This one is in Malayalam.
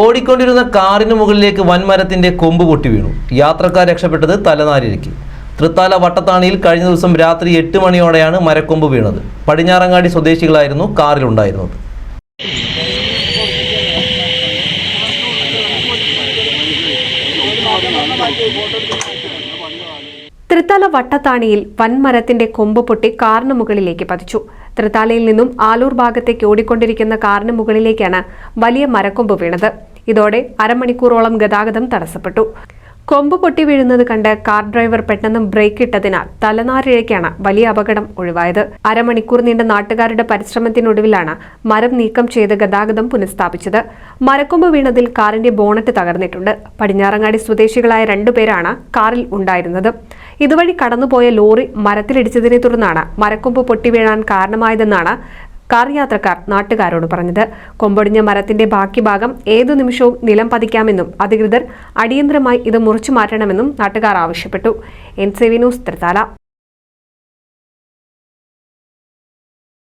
ഓടിക്കൊണ്ടിരുന്ന കാറിന് മുകളിലേക്ക് വൻമരത്തിന്റെ കൊമ്പ് പൊട്ടി വീണു. യാത്രക്കാർ രക്ഷപ്പെട്ടത് തലനാരിഴയ്ക്ക്. തൃത്താല വട്ടത്താണിയിൽ കഴിഞ്ഞ ദിവസം രാത്രി എട്ട് മണിയോടെയാണ് മരക്കൊമ്പ് വീണത്. പടിഞ്ഞാറങ്ങാടി സ്വദേശികളായിരുന്നു കാറിലുണ്ടായിരുന്നത്. തൃത്താല വട്ടത്താണിയിൽ വൻമരത്തിന്റെ കൊമ്പ് പൊട്ടി കാറിന് മുകളിലേക്ക് പതിച്ചു. തൃത്താലയിൽ നിന്നും ആലൂർ ഭാഗത്തേക്ക് ഓടിക്കൊണ്ടിരിക്കുന്ന കാറിന് മുകളിലേക്കാണ് വലിയ മരക്കൊമ്പ് വീണത്. ഇതോടെ അരമണിക്കൂറോളം ഗതാഗതം തടസ്സപ്പെട്ടു. കൊമ്പ് പൊട്ടി വീഴുന്നത് കണ്ട് കാർ ഡ്രൈവർ പെട്ടെന്ന് ബ്രേക്ക് ഇട്ടതിനാൽ തലനാരിഴയ്ക്കാണ് വലിയ അപകടം ഒഴിവായത്. അരമണിക്കൂർ നീണ്ട നാട്ടുകാരുടെ പരിശ്രമത്തിനൊടുവിലാണ് മരം നീക്കം ചെയ്ത് ഗതാഗതം പുനഃസ്ഥാപിച്ചത്. മരക്കൊമ്പ് വീണതിൽ കാറിന്റെ ബോണറ്റ് തകർന്നിട്ടുണ്ട്. പടിഞ്ഞാറങ്ങാടി സ്വദേശികളായ രണ്ടുപേരാണ് കാറിൽ ഉണ്ടായിരുന്നത്. ഇതുവഴി കടന്നുപോയ ലോറി മരത്തിലിടിച്ചതിനെ തുടർന്നാണ് മരക്കൊമ്പ് പൊട്ടിവീഴാൻ കാരണമായതെന്നാണ് കാർ യാത്രക്കാർ നാട്ടുകാരോട് പറഞ്ഞത്. കൊമ്പൊടിഞ്ഞ മരത്തിന്റെ ബാക്കി ഭാഗം ഏതു നിമിഷവും നിലം പതിക്കാമെന്നും അധികൃതർ അടിയന്തരമായി ഇത് മുറിച്ചു മാറ്റണമെന്നും നാട്ടുകാർ ആവശ്യപ്പെട്ടു. N C V news Thrithala